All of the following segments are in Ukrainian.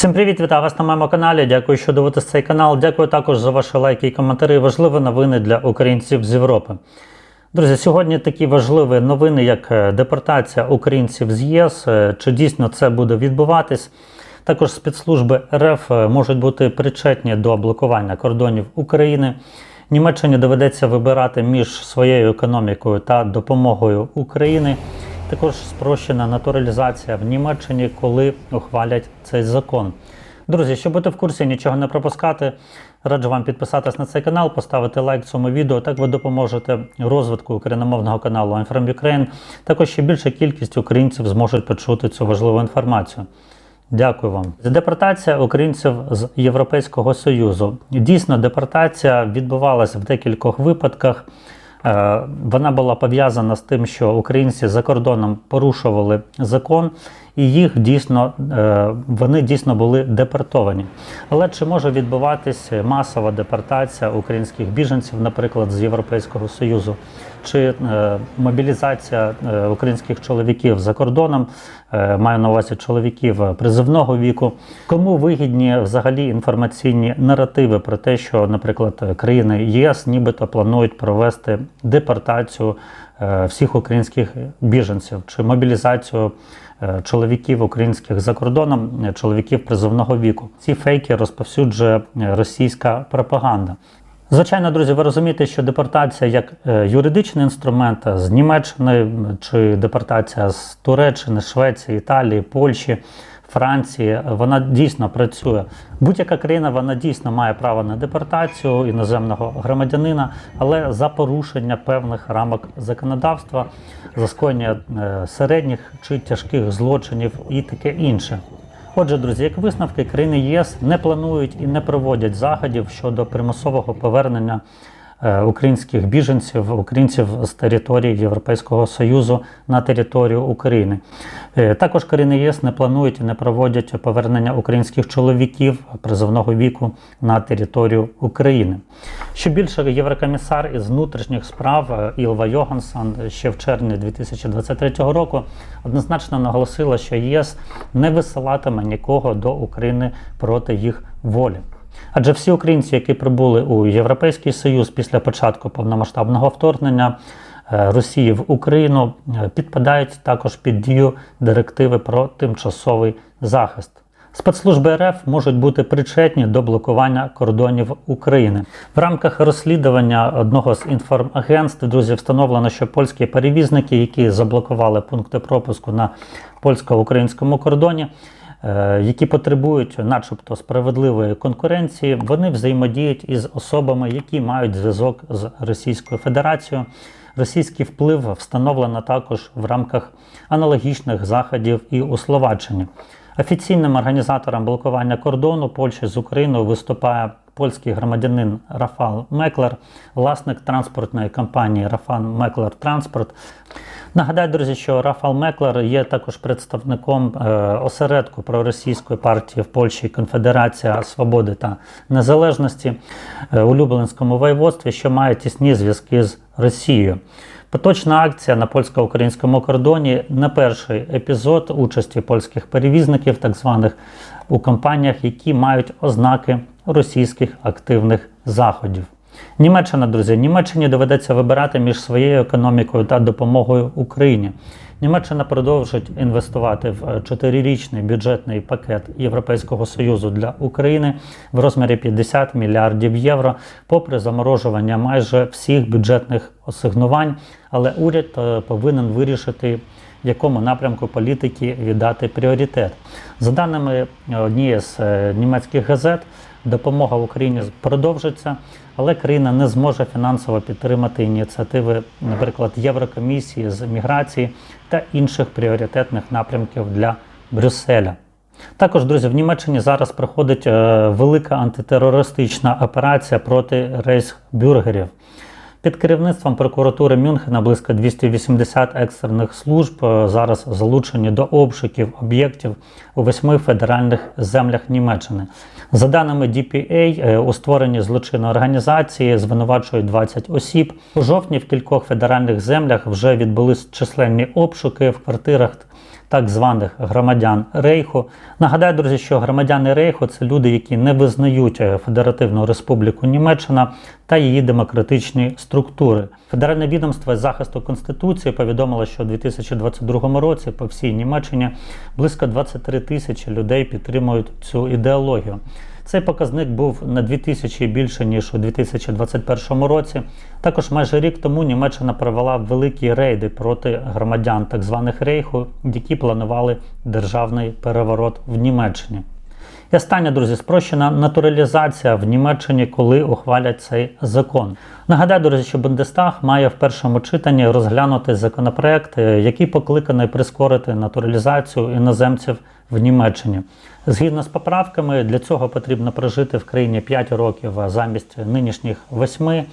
Всім привіт, вітаю вас на моєму каналі. Дякую, що дивитесь цей канал. Дякую також за ваші лайки і коментарі. Важливі новини для українців з Європи. Друзі, сьогодні такі важливі новини, як е, депортація українців з ЄС. Е, Чи дійсно це буде відбуватись? Також спецслужби РФ е, можуть бути причетні до блокування кордонів України. Німеччині доведеться вибирати між своєю економікою та допомогою України. Також спрощена натуралізація в Німеччині, коли ухвалять цей закон. Друзі, щоб бути в курсі, нічого не пропускати, раджу вам підписатись на цей канал, поставити лайк цьому відео. Так ви допоможете розвитку україномовного каналу I'm from Ukraine. Також ще більша кількість українців зможуть почути цю важливу інформацію. Дякую вам. Депортація українців з Європейського Союзу. Дійсно, депортація відбувалася в декількох випадках. Е, Вона була пов'язана з тим, що українці за кордоном порушували закон, і їх дійсно е, вони дійсно були депортовані. Але чи може відбуватися масова депортація українських біженців, наприклад, з Європейського Союзу, чи е, мобілізація е, українських чоловіків за кордоном, е, маю на увазі чоловіків призивного віку? Кому вигідні взагалі інформаційні наративи про те, що, наприклад, країни ЄС нібито планують провести депортацію всіх українських біженців чи мобілізацію чоловіків українських за кордоном, чоловіків призовного віку. Ці фейки розповсюджує російська пропаганда. Звичайно, друзі, ви розумієте, що депортація як е, юридичний інструмент з Німеччини чи депортація з Туреччини, Швеції, Італії, Польщі, Франції, вона дійсно працює. Будь-яка країна вона дійсно має право на депортацію іноземного громадянина, але за порушення певних рамок законодавства, за скоєння е, середніх чи тяжких злочинів і таке інше. Отже, друзі, як висновки країни ЄС не планують і не проводять заходів щодо примусового повернення українських біженців, українців з території Європейського Союзу на територію України. Е, Також країни ЄС не планують і не проводять повернення українських чоловіків призовного віку на територію України. Що більше, єврокомісар із внутрішніх справ е, Ілва Йогансон ще в червні 2023 року однозначно наголосила, що ЄС не висилатиме нікого до України проти їх волі. Адже всі українці, які прибули у Європейський Союз після початку повномасштабного вторгнення е, Росії в Україну, е, підпадають також під дію директиви про тимчасовий захист. Спецслужби РФ можуть бути причетні до блокування кордонів України. В рамках розслідування одного з інформагентств, друзі, встановлено, що польські перевізники, які заблокували пункти пропуску на польсько-українському кордоні, які потребують, начебто, справедливої конкуренції, вони взаємодіють із особами, які мають зв'язок з Російською Федерацією. Російський вплив встановлено також в рамках аналогічних заходів і у Словаччині. Офіційним організатором блокування кордону Польщі з Україною виступає польський громадянин Рафал Меклер, власник транспортної компанії Рафал Меклер Транспорт. Нагадаю, друзі, що Рафал Меклер є також представником е, осередку проросійської партії в Польщі Конфедерація Свободи та Незалежності е, у Люблинському воєводстві, що має тісні зв'язки з Росією. Поточна акція на польсько-українському кордоні не перший епізод участі польських перевізників, так званих у компаніях, які мають ознаки російських активних заходів. Німеччина, друзі, Німеччині доведеться вибирати між своєю економікою та допомогою Україні. Німеччина продовжить інвестувати в е, чотирирічний бюджетний пакет Європейського союзу для України в розмірі 50 мільярдів євро, попри заморожування майже всіх бюджетних асигнувань. Але уряд е, повинен вирішити, якому напрямку політики віддати пріоритет. За даними однієї з е, німецьких газет, допомога в Україні продовжиться, але країна не зможе фінансово підтримати ініціативи, наприклад, Єврокомісії з міграції та інших пріоритетних напрямків для Брюсселя. Також, друзі, в Німеччині зараз проходить е, велика антитерористична операція проти рейсбюргерів. Під керівництвом прокуратури Мюнхена близько 280 екстрених служб е, зараз залучені до обшуків об'єктів у восьми федеральних землях Німеччини. За даними DPA, е, у створенні злочинної організації звинувачують 20 осіб. У жовтні в кількох федеральних землях вже відбулись численні обшуки в квартирах так званих громадян Рейху. Нагадаю, друзі, що громадяни Рейху це люди, які не визнають е, Федеративну Республіку Німеччина та її демократичні. Федеральне відомство захисту Конституції повідомило, що у 2022 році по всій Німеччині близько 23 тисячі людей підтримують цю ідеологію. Цей показник був на 2 тисячі більше ніж у 2021 році. Також майже рік тому Німеччина провела великі рейди проти громадян так званих рейху, які планували державний переворот в Німеччині. І останнє, друзі, спрощена натуралізація в Німеччині, коли ухвалять цей закон. Нагадаю, друзі, що Бундестаг має в першому читанні розглянути законопроект, е, який покликаний прискорити натуралізацію іноземців в Німеччині. Згідно з поправками, для цього потрібно прожити в країні 5 років замість нинішніх 8.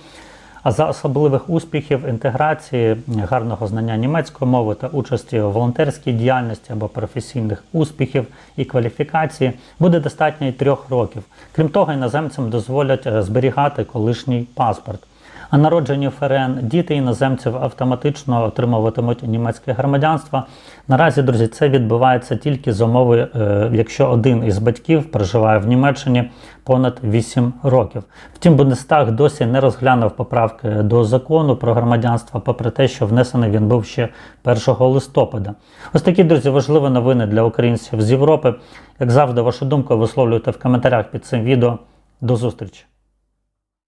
А за особливих успіхів інтеграції, гарного знання німецької мови та участі у волонтерській діяльності або професійних успіхів і кваліфікації буде достатньо й трьох років. Крім того, іноземцям дозволять е, зберігати колишній паспорт. А народжені ФРН діти іноземців автоматично отримуватимуть німецьке громадянство. Наразі, друзі, це відбувається тільки з умови, е, якщо один із батьків проживає в Німеччині понад 8 років. Втім, Бундестаг досі не розглянув поправки до закону про громадянство, попри те, що внесений він був ще 1 листопада. Ось такі, друзі, важливі новини для українців з Європи. Як завжди, вашу думку висловлюйте в коментарях під цим відео. До зустрічі!